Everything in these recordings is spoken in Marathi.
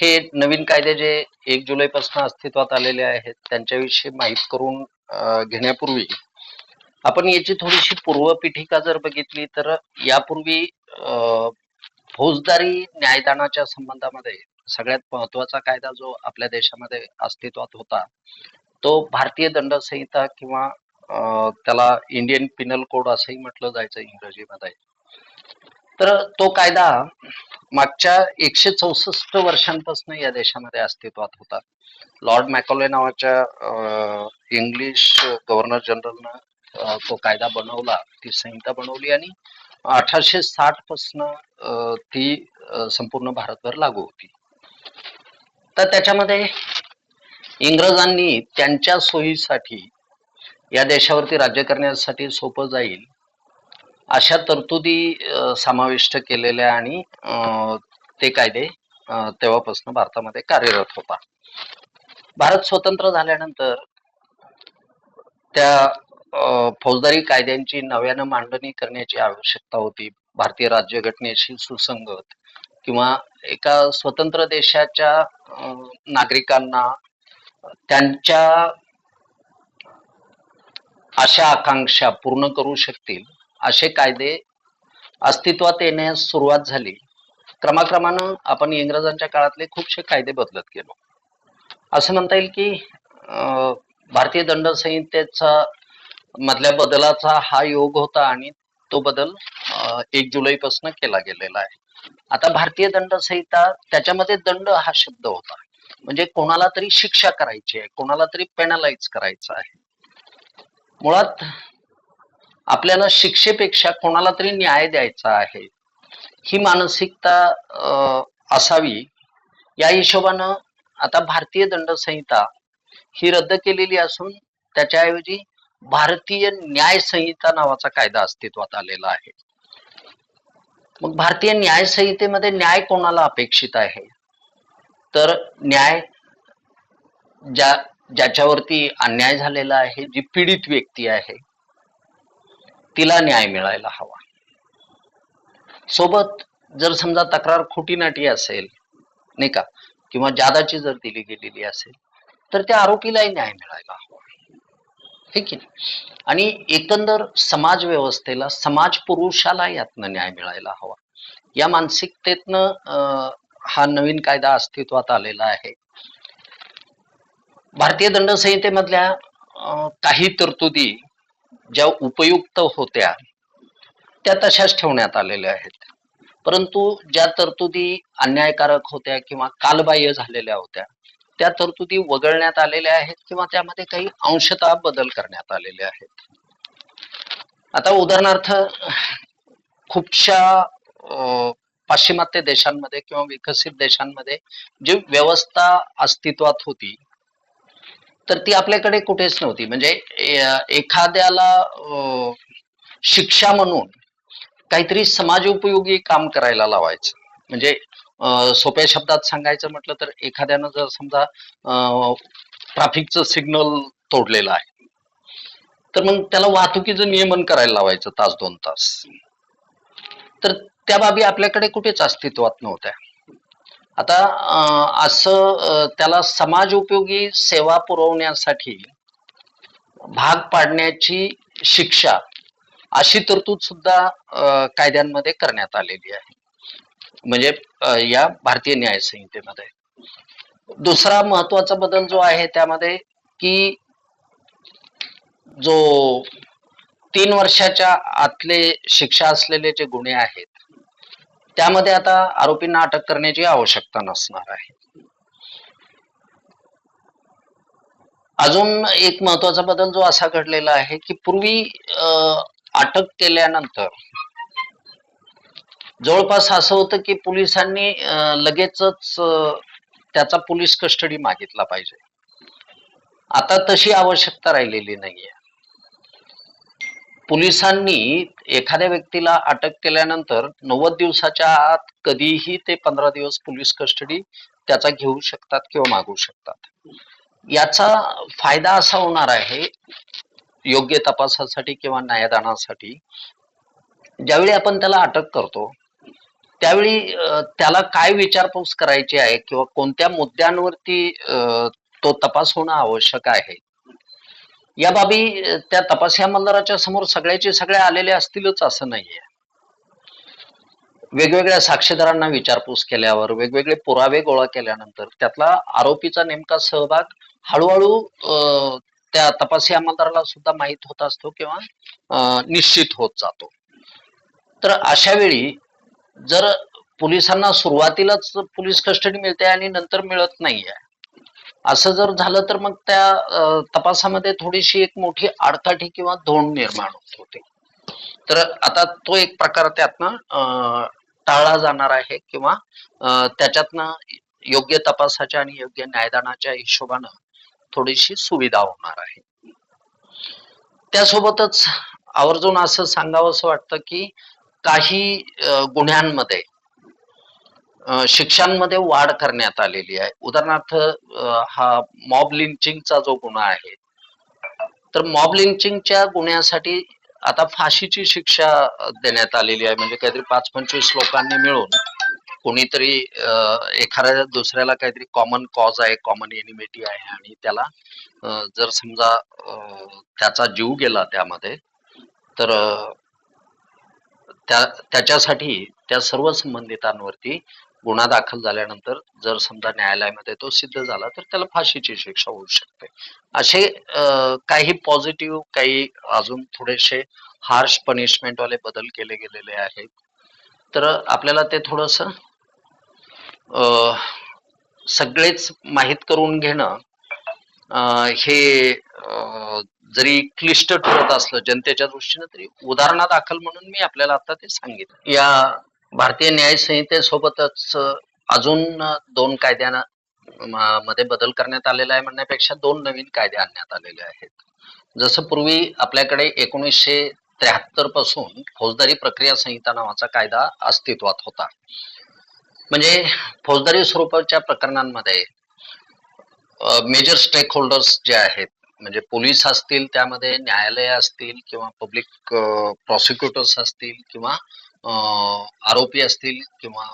हे नवीन कायदे जे एक जुलै पासून अस्तित्वात आलेले आहेत त्यांच्याविषयी माहीत करून घेण्यापूर्वी आपण याची थोडीशी पूर्वपीठिका जर बघितली तर यापूर्वी फौजदारी न्यायदानाच्या संबंधामध्ये सगळ्यात महत्त्वाचा कायदा जो आपल्या देशामध्ये अस्तित्वात होता तो भारतीय दंड संहिता किंवा त्याला इंडियन पिनल कोड असंही म्हटलं जायचं इंग्रजीमध्ये. तर तो कायदा मागच्या एकशे चौसष्ट वर्षांपासून या देशामध्ये अस्तित्वात होता. लॉर्ड मॅकॉले नावाच्या अं, इंग्लिश गव्हर्नर जनरलनं तो कायदा बनवला ती संहिता बनवली आणि अठराशे साठ पासन ती संपूर्ण भारतभर लागू होती. तर त्याच्यामध्ये इंग्रजांनी त्यांच्या सोयीसाठी या देशावरती राज्य करण्यासाठी सोपं जाईल अशा तरतुदी समाविष्ट केलेल्या आणि अं, ते कायदे तेव्हापासून भारतामध्ये कार्यरत होता. भारत स्वतंत्र झाल्यानंतर त्या फौजदारी कायद्यांची नव्यानं मांडणी करण्याची आवश्यकता होती. भारतीय राज्यघटनेशी सुसंगत किंवा एका स्वतंत्र देशाच्या नागरिकांना त्यांच्या आशा आकांक्षा पूर्ण करू शकतील असे कायदे अस्तित्वात येण्यास सुरुवात झाली. क्रमाक्रमानं आपण इंग्रजांच्या काळातले खूपसे कायदे बदलत गेलो. असं म्हणता येईल की भारतीय दंड संहितेचा मधल्या बदलाचा हा योग होता आणि तो बदल एक जुलैपासून केला गेलेला आहे. आता भारतीय दंड संहिता त्याच्यामध्ये दंड हा शब्द होता. म्हणजे कोणाला तरी शिक्षा करायची आहे कोणाला तरी पेनलाइज करायचं आहे. मुळात आपल्याला शिक्षेपेक्षा कोणाला तरी न्याय द्यायचा आहे. ही मानसिकता अं, असावी. या हिशोबानं आता भारतीय दंड संहिता ही रद्द केलेली असून त्याच्याऐवजी भारतीय न्याय संहिता नावाचा कायदा अस्तित्वात आलेला आहे. मग भारतीय न्याय संहितेमध्ये न्याय कोणाला अपेक्षित आहे? तर न्याय ज्या ज्याच्यावरती अन्याय झालेला आहे जी पीडित व्यक्ती आहे तिला न्याय मिळायला हवा. सोबत जर समजा तक्रार खोटी नाटी असेल नाही का? किंवा जादाची जर दिली गेलेली असेल तर त्या आरोपीलाही न्याय मिळायला हवा. हे की नाही? आणि एकंदर समाज व्यवस्थेला समाज पुरुषाला यातनं न्याय मिळायला हवा. या मानसिकतेतनं अं, हा नवीन कायदा अस्तित्वात आलेला आहे. भारतीय दंड संहितेमधल्या काही तरतुदी ज्या उपयुक्त होत्या त्या तशाच ठेवण्यात आलेल्या आहेत. परंतु ज्या तरतुदी अन्यायकारक होत्या किंवा कालबाह्य झालेल्या होत्या त्या तरतुदी वगळण्यात आलेल्या आहेत किंवा त्यामध्ये काही अंशतः बदल करण्यात आलेले आहेत. आता उदाहरणार्थ खूपशा पाश्चिमात्य देशांमध्ये किंवा विकसित देशांमध्ये जी व्यवस्था अस्तित्वात होती तर ती आपल्याकडे कुठेच नव्हती. म्हणजे एखाद्याला शिक्षा म्हणून काहीतरी समाज उपयोगी काम करायला लावायचं. म्हणजे सोप्या शब्दात सांगायचं म्हटलं तर एखाद्यानं जर समजा ट्राफिकचं सिग्नल तोडलेलं आहे तर मग त्याला वाहतुकीचं नियमन करायला लावायचं तास दोन तास. तर त्या बाबी आपल्याकडे कुठेच अस्तित्वात नव्हत्या. आता असं त्याला समाज उपयोगी सेवा पुरवण्यासाठी भाग पाडण्याची शिक्षा अशी तरतूद सुद्धा कायद्यांमध्ये करण्यात आलेली आहे. म्हणजे या भारतीय न्याय संहितेमध्ये. दुसरा महत्त्वाचा बदल जो आहे त्यामध्ये की जो तीन वर्षाच्या आतले शिक्षा असलेले जे गुन्हे आहेत त्यामध्ये आता आरोपींना अटक करण्याची आवश्यकता नसणार आहे. अजून एक महत्त्वाचा बदल जो असा घडलेला आहे की पूर्वी अं, अटक केल्यानंतर जवळपास असं होतं की पोलिसांनी लगेचच त्याचा पोलीस कस्टडी मागितला पाहिजे. आता तशी आवश्यकता राहिलेली नाहीये. पोलिसांनी एखाद्या व्यक्तीला अटक केल्यानंतर नव्वद दिवसाच्या आत कधीही ते पंधरा दिवस पोलीस कस्टडी त्याचा घेऊ शकतात किंवा मागू शकतात. याचा फायदा असा होणार आहे योग्य तपासासाठी किंवा न्यायदानासाठी ज्यावेळी आपण त्याला अटक करतो त्यावेळी त्याला काय विचारपूस करायची आहे किंवा कोणत्या मुद्द्यांवरती तो तपास होणं आवश्यक आहे? या बाबी त्या तपास मंदिराच्या समोर सगळ्याचे सगळे आलेले असतीलच असं नाहीये. वेगवेगळ्या साक्षीदारांना विचारपूस केल्यावर वेगवेगळे पुरावे गोळा केल्यानंतर त्यातला आरोपीचा नेमका सहभाग हळूहळू त्या तपासी अंमलदाराला सुद्धा माहीत होत असतो किंवा निश्चित होत जातो. तर अशा वेळी जर पोलिसांना सुरुवातीलाच पोलीस कस्टडी मिळते आणि नंतर मिळत नाहीये असं जर झालं तर मग त्या तपासामध्ये थोडीशी एक मोठी आडकाठी किंवा धोंड निर्माण होत होती. तर आता तो एक प्रकार त्यातनं टाळला जाणार आहे किंवा त्याच्यातनं योग्य तपासाच्या आणि योग्य न्यायदानाच्या हिशोबानं थोडीशी सुविधा होणार आहे. त्यासोबतच आवर्जून असं सांगावं असं वाटतं की काही गुन्ह्यांमध्ये शिक्षांमध्ये वाढ करण्यात आलेली आहे. उदाहरणार्थ हा मॉब लिंचिंगचा जो गुन्हा आहे तर मॉब लिंचिंगच्या गुन्ह्यासाठी आता फाशीची शिक्षा देण्यात आलेली आहे. म्हणजे काहीतरी पाच पंचवीस लोकांनी मिळून कोणीतरी एखाद्या दुसऱ्याला काहीतरी कॉमन कॉज आहे कॉमन एनिमिटी आहे आणि त्याला जर समजा त्याचा जीव गेला त्यामध्ये तर त्या त्याच्यासाठी त्या सर्व संबंधितांवरती गुन्हा दाखल झाल्यानंतर जर समजा न्यायालयामध्ये तो सिद्ध झाला तर त्याला फाशीची शिक्षा होऊ शकते. असे काही पॉझिटिव्ह काही अजून थोडेसे हार्श पनिशमेंट वाले बदल केले गेलेले आहेत. तर आपल्याला ते थोडस सगळेच माहीत करून घेणं हे जरी क्लिष्ट ठरत असलं जनतेच्या दृष्टीने तरी उदाहरणादाखल म्हणून मी आपल्याला आता ते सांगितलं. या भारतीय न्याय संहितेसोबतच अजून दोन कायद्यानं मध्ये बदल करण्यात आलेला आहे म्हणण्यापेक्षा दोन नवीन कायदे आणण्यात आलेले आहेत. जसं पूर्वी आपल्याकडे एकोणीसशे त्र्याहत्तरपासून फौजदारी प्रक्रिया संहिता नावाचा कायदा अस्तित्वात होता. म्हणजे फौजदारी स्वरूपाच्या प्रकरणांमध्ये मेजर स्टेक होल्डर्स जे आहेत म्हणजे पोलीस असतील त्यामध्ये न्यायालय असतील किंवा पब्लिक प्रॉसिक्युटर्स असतील किंवा आरोपी असतील किंवा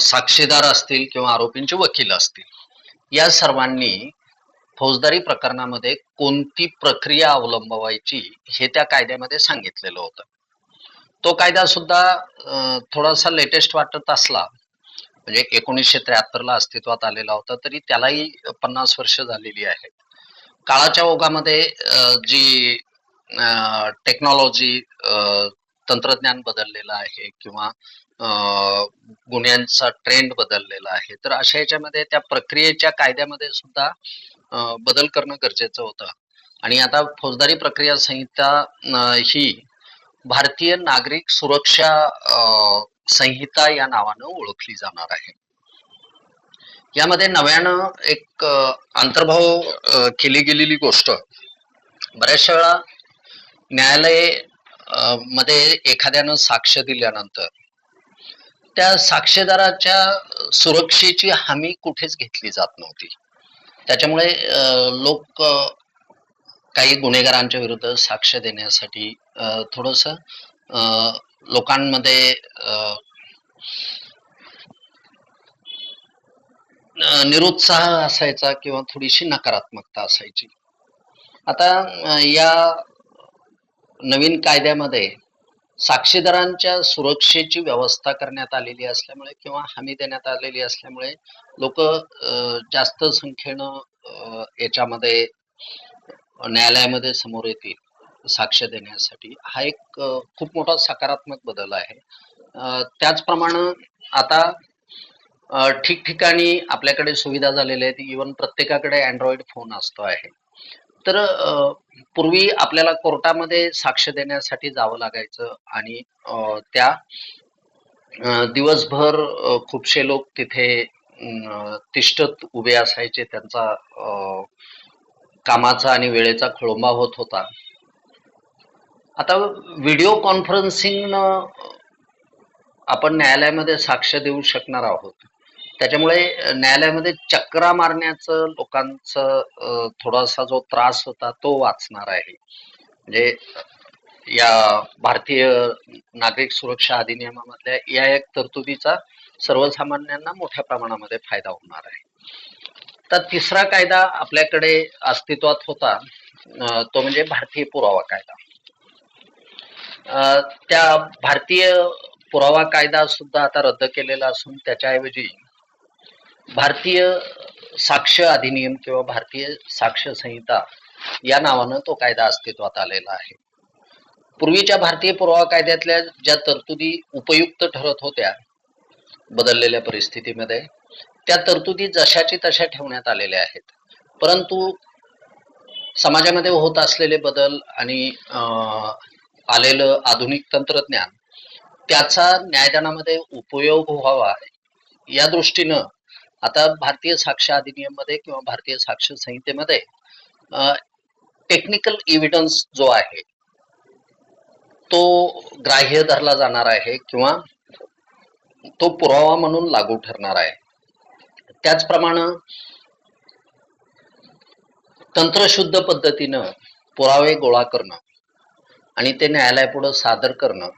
साक्षीदार असतील किंवा आरोपींचे वकील असतील या सर्वांनी फौजदारी प्रकरणामध्ये कोणती प्रक्रिया अवलंबवायची हे त्या कायद्यामध्ये सांगितलेलं होतं. तो कायदा सुद्धा थोडासा लेटेस्ट वाटत असला म्हणजे एकोणीसशे त्र्याहत्तर ला अस्तित्वात आलेला होता तरी त्यालाही पन्नास वर्ष झालेली आहेत काळाच्या ओघामध्ये जी टेक्नॉलॉजी तंत्रज्ञान बदललेलं आहे किंवा अ, गुन्ह्यांचा ट्रेंड बदललेला आहे. तर अशा याच्यामध्ये त्या प्रक्रियेच्या कायद्यामध्ये सुद्धा बदल करणं गरजेचं होतं. आणि आता फौजदारी प्रक्रिया संहिता ही भारतीय नागरिक सुरक्षा संहिता या नावानं ओळखली जाणार आहे. यामध्ये नव्यानं एक अंतर्भाव केली गेलेली गोष्ट. बऱ्याचशा वेळा न्यायालयमध्ये एखाद्यानं साक्ष दिल्यानंतर त्या साक्षीदाराच्या सुरक्षेची हमी कुठेच घेतली जात नव्हती. त्याच्यामुळे लोक काही गुन्हेगारांच्या विरुद्ध साक्ष देण्यासाठी थोडस लोकांमध्ये अ, निरुत्साह असायचा किंवा थोडीशी नकारात्मकता असायची. आता या नवीन कायद्यामध्ये साक्षीदारांच्या सुरक्षेची व्यवस्था करण्यात आलेली असल्यामुळे किंवा हमी देण्यात आलेली असल्यामुळे लोक जास्त संख्येनं याच्यामध्ये न्यायालयामध्ये समोर येतील साक्ष देण्यासाठी. हा एक खूप मोठा सकारात्मक बदल आहे. त्याचप्रमाणे आता ठिकठिकाणी आपल्याकडे सुविधा झालेल्या आहेत. इवन प्रत्येकाकडे अँड्रॉइड फोन असतो आहे. तर पूर्वी आपल्याला कोर्टामध्ये साक्ष देण्यासाठी जावं लागायचं आणि त्या दिवसभर खूपसे खूपशे लोक तिथे तिष्ठत उभे असायचे. त्यांचा कामाचा आणि वेळेचा खोळंबा होत होता. आता व्हिडिओ कॉन्फरन्सिंग आपण न्यायालयामध्ये साक्ष देऊ शकणार आहोत. त्याच्यामुळे न्यायालयामध्ये चक्रा मारण्याचं लोकांचं थोडासा जो त्रास होता तो वाचणार आहे. म्हणजे या भारतीय नागरिक सुरक्षा अधिनियमामधल्या या एक तरतुदीचा सर्वसामान्यांना मोठ्या प्रमाणामध्ये फायदा होणार आहे. तर तिसरा कायदा आपल्याकडे अस्तित्वात होता तो म्हणजे भारतीय पुरावा कायदा. अं, त्या भारतीय पुरावा कायदा सुद्धा आता रद्द केलेला असून त्याच्याऐवजी भारतीय साक्ष अधिनियम किंवा भारतीय साक्ष संहिता या नावानं तो कायदा अस्तित्वात आलेला आहे. पूर्वीच्या भारतीय पुरावा कायद्यातल्या ज्या तरतुदी उपयुक्त ठरत होत्या बदललेल्या परिस्थितीमध्ये त्या तरतुदी जशाची तशा ठेवण्यात आलेल्या आहेत. परंतु समाजामध्ये होत असलेले बदल आणि अं, आलेलं आधुनिक तंत्रज्ञान त्याचा न्यायदानामध्ये उपयोग व्हावा या दृष्टीनं आता भारतीय साक्ष अधिनियममध्ये किंवा भारतीय साक्ष संहितेमध्ये टेक्निकल एव्हिडन्स जो आहे तो ग्राह्य धरला जाणार आहे किंवा तो पुरावा म्हणून लागू ठरणार आहे. त्याचप्रमाणे तंत्रशुद्ध पद्धतीनं पुरावे गोळा करणं आणि ते न्यायालयापुढं सादर करणं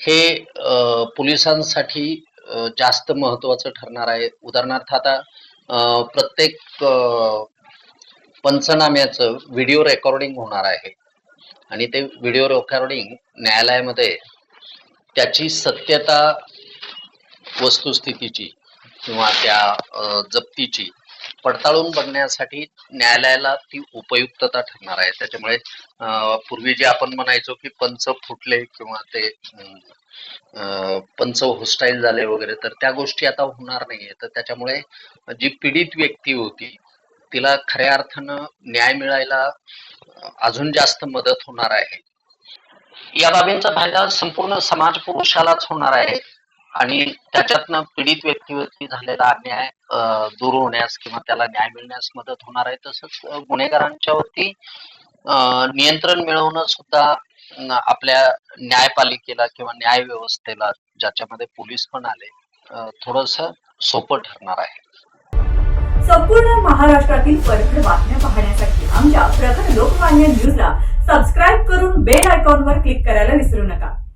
हे पोलिसांसाठी जास्त महत्वाचं ठरणार आहे. उदाहरणार्थ आता प्रत्येक पंचनाम्याचं व्हिडिओ रेकॉर्डिंग होणार आहे. आणि ते व्हिडिओ रेकॉर्डिंग न्यायालयामध्ये त्याची सत्यता वस्तुस्थितीची किंवा त्या जप्तीची पडताळून बघण्यासाठी न्यायालयाला ती उपयुक्तता ठरणार आहे. त्याच्यामुळे पूर्वी जे आपण म्हणायचो की पंच फुटले किंवा ते पंच होस्टाईल झाले वगैरे तर त्या गोष्टी आता होणार नाहीये. तर त्याच्यामुळे जी पीडित व्यक्ती होती तिला खऱ्या अर्थानं न्याय मिळायला अजून जास्त मदत होणार आहे. या बाबींचा फायदा संपूर्ण समाज पुरुषालाच होणार आहे. आणि त्याच्यातनं पीडित व्यक्तीवरती झालेला अन्याय दूर होण्यास किंवा त्याला न्याय मिळण्यास मदत होणार आहे तसंच गुन्हेगारांच्या वरती नियंत्रण मिळवणं सुद्धा आपल्या न्यायपालिकेला किंवा न्याय व्यवस्थेला ज्याच्यामध्ये पोलीस पण आले थोडस सोपं ठरणार आहे. संपूर्ण महाराष्ट्रातील परखड बातम्या पाहण्यासाठी आमच्या प्रखर लोकमान्य न्यूजला सबस्क्राईब करून बेल आयकॉनवर क्लिक करायला विसरू नका.